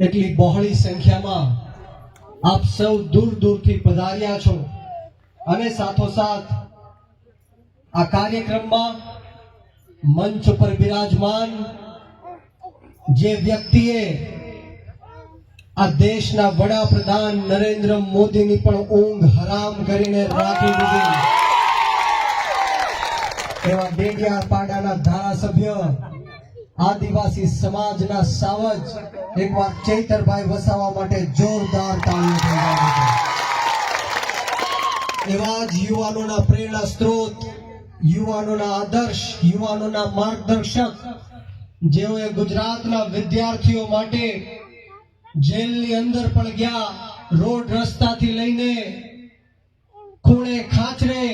એટલી બહોળી સંખ્યામાં આપ સૌ દૂર દૂરથી પધાર્યા છો. અને સાથોસાથ આ કાર્યક્રમમાં મંચ ઉપર બિરાજમાન જે વ્યક્તિએ આ દેશના વડાપ્રધાન નરેન્દ્ર મોદીની પણ ઊંઘ હરામ કરીને રાખી દીધી. એવા ડેડિયાપાડાના ધારાસભ્ય, આદિવાસી સમાજના સાવજ એકવાર ચૈતરભાઈ વસાવા માટે જોરદાર તાળીઓ એવા જ યુવાનોના પ્રેરણા સ્ત્રોત, યુવાનોના આદર્શ, યુવાનોના માર્ગદર્શક, જેઓએ ગુજરાતના વિદ્યાર્થીઓ માટે જેલની અંદર પણ ગયા, રોડ રસ્તાથી લઈને ખૂણે ખાચરે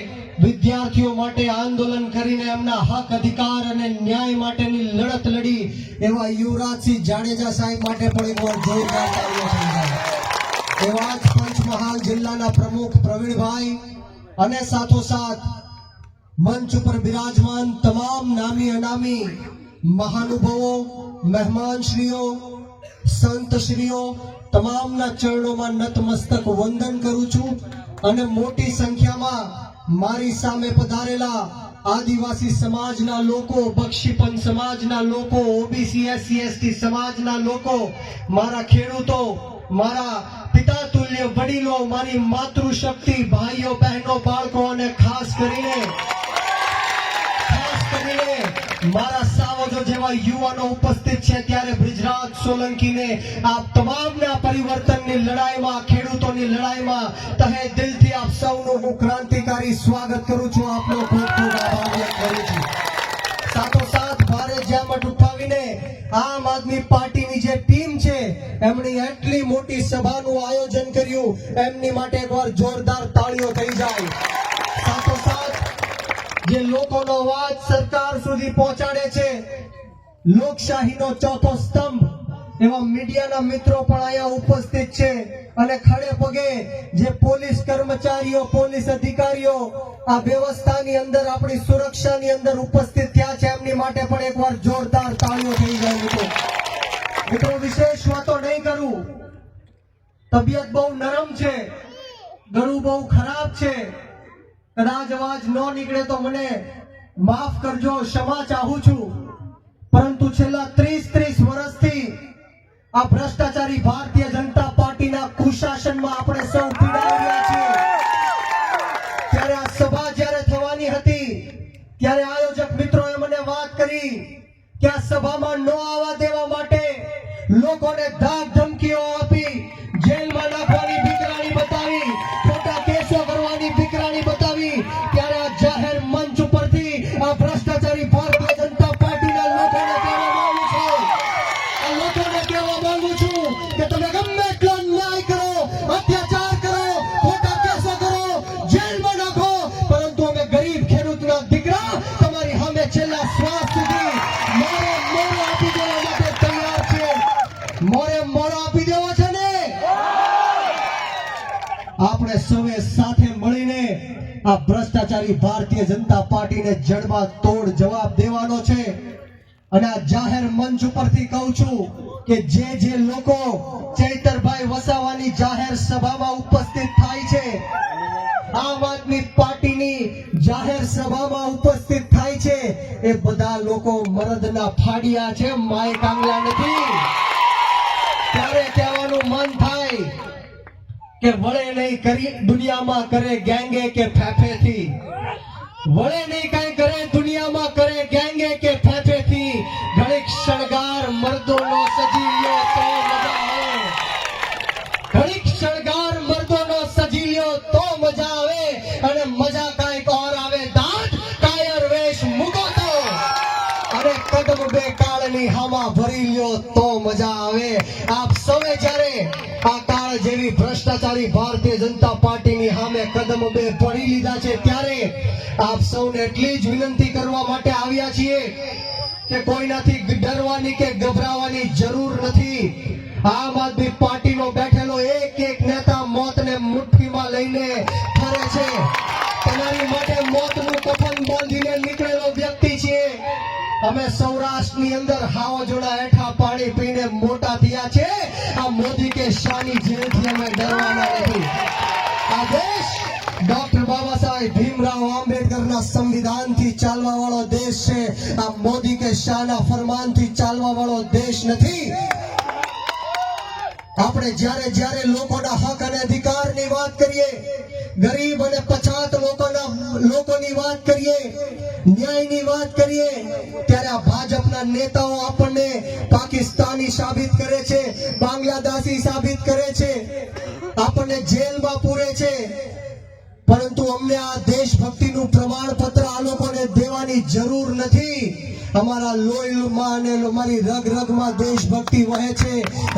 વિદ્યાર્થીઓ માટે આંદોલન કરીને એમના હક, અધિકાર અને ન્યાય માટેની લડત લડી એવા યુવરાજસિંહ જાડેજા સાહેબ માટે પણ એકવાર જોરદાર તાળીઓ સમજાય એવા જ પંચમહાલ જિલ્લાના પ્રમુખ પ્રવીણભાઈ અને સાથોસાથ મંચ ઉપર બિરાજમાન તમામ નામી અનામી મહાનુભાવો, મહેમાનશ્રીઓ સંતશ્રીઓ તમામના ચરણોમાં નતમસ્તક વંદન કરું છું અને મોટી સંખ્યામાં મારી સામે પધારેલા આદિવાસી સમાજના લોકો, બક્ષીપંચ સમાજના લોકો, ઓબીસી, એસસી, એસટી સમાજના લોકો, મારા ખેડૂતો, મારા પિતા તુલ્ય વડીલો, મારી માતૃશક્તિ, ભાઈઓ, બહેનો, બાળકો અને ખાસ કરીને ખાસ કરીને મારા સાવજો જેવા યુવાનો ઉપસ્થિત છે ત્યારે બ્રિજરાજ સોલંકીને આ તમામના પરિવર્તનની લડાઈમાં ખેડૂતોની લડાઈમાં તહે દિલથી આપ સૌનું હું ક્રાંતિકારી સ્વાગત કરું છું. આપનો ખૂબ ખૂબ આભાર વ્યક્ત કરું છું. સાથોસાથ ભારે જહેમત ઉઠાવીને આમ આદમી પાર્ટીની જે ટીમ છે એમની એટલી મોટી સભાનું આયોજન કર્યું. એમની માટે એકવાર જોરદાર તાળીઓ થઈ જાય. જે લોકોનો અવાજ સરકાર સુધી પહોંચાડે છે, લોકશાહીનો ચોથો સ્તંભ, એવા મીડિયાના મિત્રો પણ અહીંયા ઉપસ્થિત છે. અને ખડે પગે જે પોલીસ કર્મચારીઓ, પોલીસ અધિકારીઓ આ વ્યવસ્થાની અંદર, આપણી સુરક્ષાની અંદર ઉપસ્થિત થયા છે, એમની માટે પણ એકવાર જોરદાર તાળીઓ થઈ જાય મિત્રો મિત્રો, વિશેષ વાતો નહીં કરું. તબિયત બહુ નરમ છે. ગળું બહુ ખરાબ છે. કદાચ અવાજ ન નીકળે તો મને માફ કરજો, ક્ષમા ચાહું છું. પરંતુ છેલ્લા ત્રીસ ત્રીસ વર્ષથી આ ભ્રષ્ટાચારી ભારતીય જનતા પાર્ટીના કુશાસનમાં આપણે સૌ પીડાઈ છીએ. ત્યારે આ સભા જ્યારે થવાની હતી, ત્યારે આયોજક મિત્રોએ મને વાત કરી કે આ સભામાં ન આવવા દેવા માટે લોકોને ધાક આપણે સૌએ સાથે મળીને આ ભ્રષ્ટાચારી ભારતીય જનતા પાર્ટીને જડબા તોડ જવાબ દેવાનો છે. અને આ જાહેર મંચ ઉપરથી કહું છું કે જે જે લોકો ચૈતરભાઈ વસાવાની જાહેર સભામાં ઉપસ્થિત થાય છે, આમ આદમી પાર્ટીની જાહેર સભામાં ઉપસ્થિત થાય છે, એ બધા લોકો મરદના ફાડિયા છે માય કાંગલા નથી. ત્યારે કહેવાનું મન થાય કે વળે નહીં કરી દુનિયામાં કરે ગેંગે કે ફેફેથી. વળે નહીં કઈ કરે બે કાળની હામા ભરી લ્યો તો મજા આવે. આપ સૌએ જ્યારે આ કાળ જેવી ભ્રષ્ટાચારી ભારતીય જનતા પાર્ટીની સામે કદમ બે પડી લીધા છે, ત્યારે આપ સૌને એટલી જ વિનંતી કરવા માટે આવ્યા છીએ કે કોઈનાથી ડરવાની કે ગભરાવાની જરૂર નથી. આમ આદમી પાર્ટીનો બેઠેલો એક એક નેતા મોતને મુઠ્ઠીમાં લઈને ફરે છે. તમારી માટે મોતનું કફન બાંધીને નીકળેલો વ્યક્તિ અમે સૌરાષ્ટ્રની અંદર હાવ જોડા હેઠા પાણી પીને મોટા થયા છે. આ મોદી કે શાની જેલથી અમે ડરવાના નથી. આ દેશ ડોક્ટર બાબા સાહેબ ભીમરાવ આંબેડકરના સંવિધાનથી ચાલવા વાળો દેશ છે. આ મોદી કે શાહના ફરમાનથી ચાલવા વાળો દેશ નથી. આપણે જ્યારે જ્યારે લોકોના હક અને અધિકારની વાત કરીએ, ગરીબ અને પછાત લોકોના લોકોની વાત કરીએ ન્યાયની વાત કરીએ, ત્યારે આ ભાજપના નેતાઓ આપણને પાકિસ્તાની સાબિત કરે છે, બાંગ્લાદેશી સાબિત કરે છે, આપણને જેલમાં પૂરે છે. પરંતુ અમને આ દેશભક્તિનું પ્રમાણપત્ર આ લોકોને દેવાની જરૂર નથી. અમારા લોહીમાં અને અમારી રગ રગમાં દેશભક્તિ વહે છે,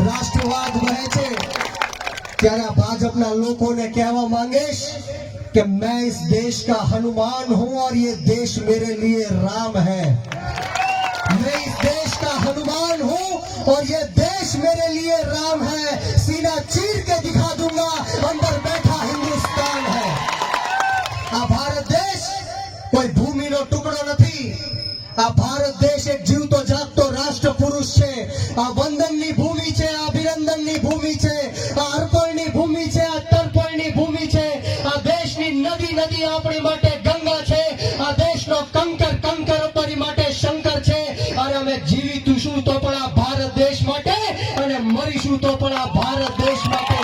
રાષ્ટ્રવાદ વહે છે. ત્યારે આ ભાજપના લોકોને કહેવા માંગીશ कि मैं इस देश का हनुमान हूं और ये देश मेरे लिए राम है मैं इस देश का हनुमान हूं और ये देश मेरे लिए राम है सीना चीर के दिखा दूंगा अंदर बैठा हिंदुस्तान है આ ભારત દેશ કોઈ ભૂમિનો ટુકડો નથી આ ભારત દેશ એક જીવતો જાગતો રાષ્ટ્ર પુરુષ છે આ વંદનની આપણી માટે ગંગા છે. આ દેશનો કંકર કંકર આપણી માટે શંકર છે. અને અમે જીવીશું તો પણ આ ભારત દેશ માટે અને મરીશું તો પણ આ ભારત દેશ માટે.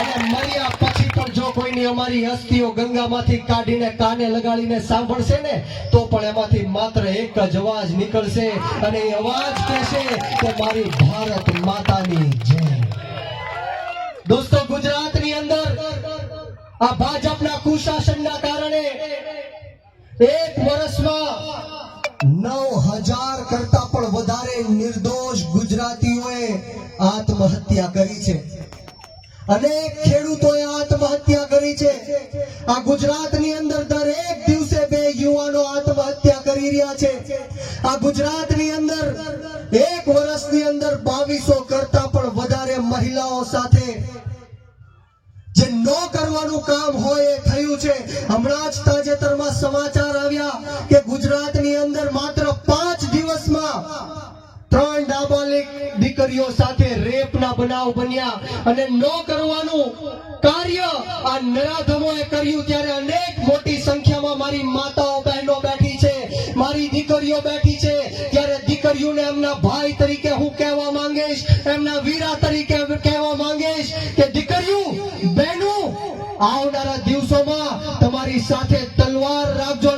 અને મર્યા પછી પણ જો કોઈની અમારી અસ્થિઓ ગંગામાંથી કાઢીને કાને લગાડીને સાંભળશે ને, તો પણ એમાંથી માત્ર એક જ અવાજ નીકળશે અને એ અવાજ કહેશે કે મારી ભારત માતાની જય. દોસ્તો, ગુજરાતની અંદર આ ભાજપના કુશાસનના કારણે એક વર્ષમાં નવ હજાર કરતા પણ વધારે નિર્દોષ ગુજરાતીઓએ આત્મહત્યા કરી છે. અનેક ખેડૂતોએ આત્મહત્યા કરી છે. આ ગુજરાતની અંદર દરેક દિવસે બે યુવાનો આત્મહત્યા કરી રહ્યા છે. આ ગુજરાતની અંદર એક વર્ષની અંદર બાવીસો કરતા પણ વધારે મહિલાઓ સાથે જે ન કરવાનું કામ હોય એ થયું છે. હમણાં જ તાજેતરમાં સમાચાર આવ્યા કે ગુજરાતની અંદર માત્ર પાંચ દિવસમાં ત્રણ નાબાલિક દીકરીઓ સાથે રેપના બનાવ બન્યા અને ન કરવાનું કાર્ય આ નરાધમોએ કર્યું ત્યારે અનેક મોટી સંખ્યામાં મારી માતાઓ, બહેનો બેઠી છે, મારી દીકરીઓ બેઠી છે. ત્યારે દીકરીઓને એમના ભાઈ તરીકે હું કહેવા માંગીશ, એમના વીરા આવનારા દિવસોમાં તમારી સાથે તલવાર રાખજો.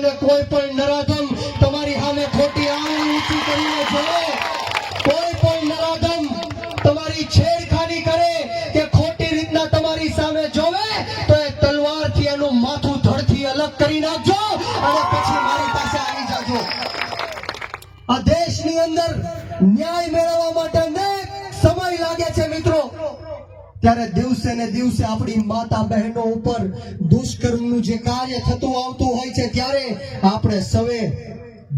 ત્યારે દિવસે ને દિવસે આપણી માતા બહેનો ઉપર દુષ્કર્મનું જે કાર્ય થતું આવતું હોય છે, ત્યારે આપણે સવે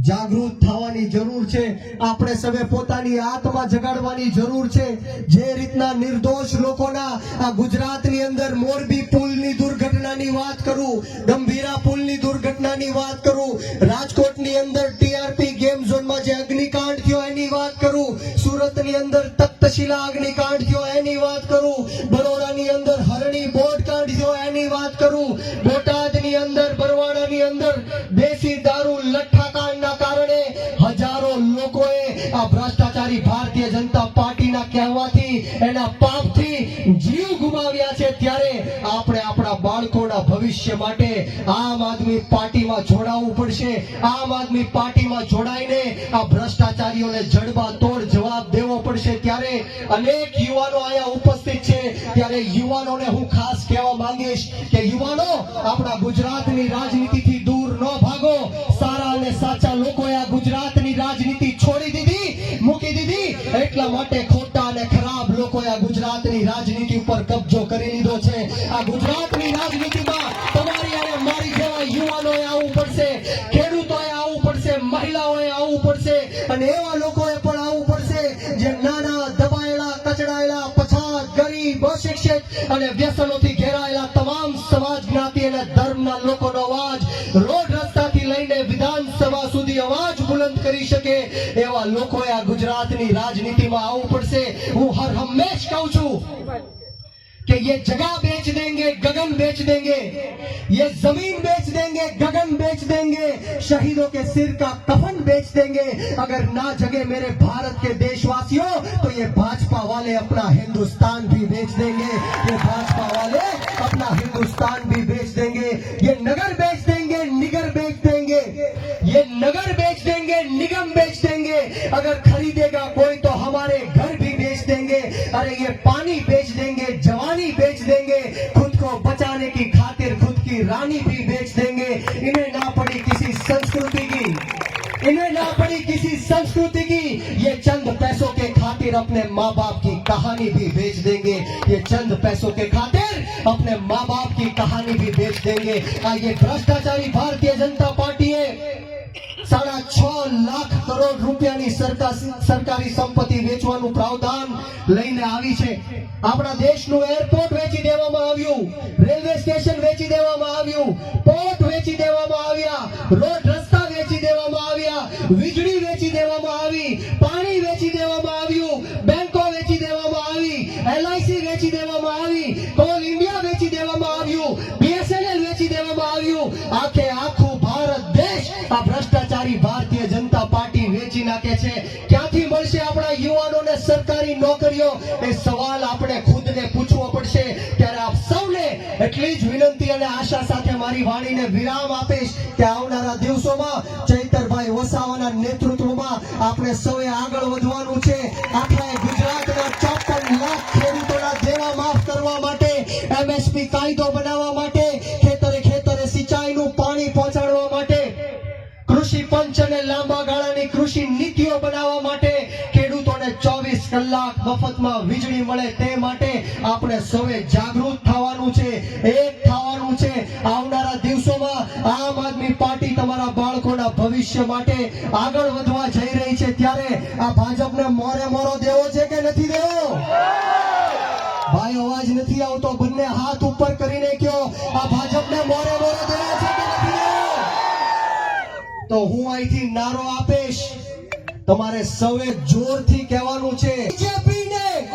જાગૃત થવાની જરૂર છે, આપણે સવે પોતાની આત્મા જગાડવાની જરૂર છે. જે રીતના નિર્દોષ લોકોના આ ગુજરાતની અંદર મોરબી પુલની દુર્ઘટનાની વાત કરું, ગંભીરા પુલની દુર્ઘટનાની વાત કરું, રાજકોટની અંદર ટીઆરપી ગેમ ઝોનમાં જે અગ્નિકાંડ થયો એની વાત કરું સુરતની અંદર તખ્તશિલા અગ્નિકાંડ થયો એની વાત કરું. બરોડાની અંદર હરણી બોટ કાંડ થયો એની વાત કરું. બોટાદની ભ્રષ્ટાચારી ભારતીય જનતા પાર્ટીના કહેવાથી, એના પાપથી જીવ ગુમાવ્યા છે ત્યારે આપણે આપણા બાળકોના ભવિષ્ય માટે આમ આદમી પાર્ટીમાં જોડાવવું પડશે. આમ આદમી પાર્ટીમાં જોડાઈને આ ભ્રષ્ટાચારીઓને જડબા તોડ જવાબ દેવો પડશે ત્યારે અનેક યુવાનો અહીંયા ઉપસ્થિત છે. ત્યારે યુવાનોને હું ખાસ કહેવા માંગીશ કે યુવાનો, આપણા ગુજરાતની રાજનીતિથી દૂર ન ભાગો. સારા અને સાચા લોકોએ આ ગુજરાતની રાજનીતિ છોડી દીધી. મૂકી દીધી. એટલા માટે ખોટા અને ખરાબ લોકોએ આ ગુજરાતની રાજનીતિ ઉપર કબજો કરી લીધો છે. આ ગુજરાતની રાજનીતિમાં તમારી અને મારી જેવા યુવાનોએ આવવું પડશે, ખેડૂતોએ આવવું પડશે, મહિલાઓએ આવવું પડશે અને એવા લોકોએ પણ આવવું પડશે જે નાના દબાયેલા, કચડાયેલા, પછાત, ગરીબ, અશિક્ષિત અને વ્યસનોથી બુલંદ કરી શકે એવા લોકોએ આ ગુજરાતની રાજનીતિમાં આવવું પડશે હું હર હંમેશ કહું છું कि ये जगह बेच देंगे गगन बेच देंगे ये जमीन बेच देंगे गगन बेच देंगे शहीदों के सिर का कफन बेच देंगे अगर ना जगे मेरे भारत के देशवासियों तो ये भाजपा वाले अपना हिंदुस्तान भी बेच देंगे ये भाजपा वाले अपना हिंदुस्तान भी बेच देंगे ये नगर बेच देंगे निगर बेच देंगे ये नगर बेच देंगे निगम बेच देंगे। अगर खरीदेगा कोई तो हमारे घर भी बेच देंगे। अरे ये पानी बेच देंगे, जवानी बेच देंगे। खुद को बचाने की खातिर खुद की रानी भी बेच देंगे। इन्हें ना पड़ी किसी संस्कृति की। इन्हें ना पड़ी किसी संस्कृति की। ये चंद पैसों के खातिर अपने माँ बाप की कहानी भी बेच देंगे। ये चंद पैसों के खातिर अपने माँ बाप की कहानी भी बेच देंगे। आ ये भ्रष्टाचारी भारतीय जनता पार्टी है સાડા છ લાખ કરોડ રૂપિયાની સરકારી સંપત્તિ વેચવાનું પ્રાવધાન લઈને આવી છે. આપણા દેશનું એરપોર્ટ વેચી દેવામાં આવ્યું, રેલવે સ્ટેશન વેચી દેવામાં આવ્યું, પોર્ટ વેચી દેવામાં આવ્યા, રોડ રસ્તા વેચી દેવામાં આવ્યા, વીજળી વેચી દેવામાં આવી, પાણી વેચી દેવામાં આવ્યું, બેંકો વેચી છે, ક્યાંથી મળશે આપણા યુવાનોને સરકારી નોકરીઓ? એ સવાલ આપણે ખુદને પૂછવો પડશે. ત્યારે આપ સૌને એટલી જ વિનંતી અને આશા સાથે મારી વાણીને વિરામ આપીશ કે આવનારા દિવસોમાં ચૈતરભાઈ વસાવાના નેતૃત્વમાં આપણે સૌએ આગળ વધવાનું છે. આપણે ગુજરાતના ચોપન લાખ ખેડૂતોના દેવા માફ કરવા માટે એમએસપી કાયદો બનાવવા કલાક મફતમાં વીજળી મળે તે માટે આપણે સૌએ જાગૃત થવાનું છે, એક થવાનું છે. આવનારા દિવસોમાં આમ આદમી પાર્ટી તમારા બાળકોના ભવિષ્ય માટે આગળ વધવા જઈ રહી છે. ત્યારે આ ભાજપને મોરે મોરો દેવો છે કે નથી દેવો? ભાઈ, અવાજ નથી આવતો. બંને હાથ ઉપર કરીને કયો આ ભાજપને મોરે મોરે દેવો છે કે નથી દેવો? તો હું અહીંથી નારો આપીશ. તમારે સૌએ જોરથી કહેવાનું છે. બીજેપીને.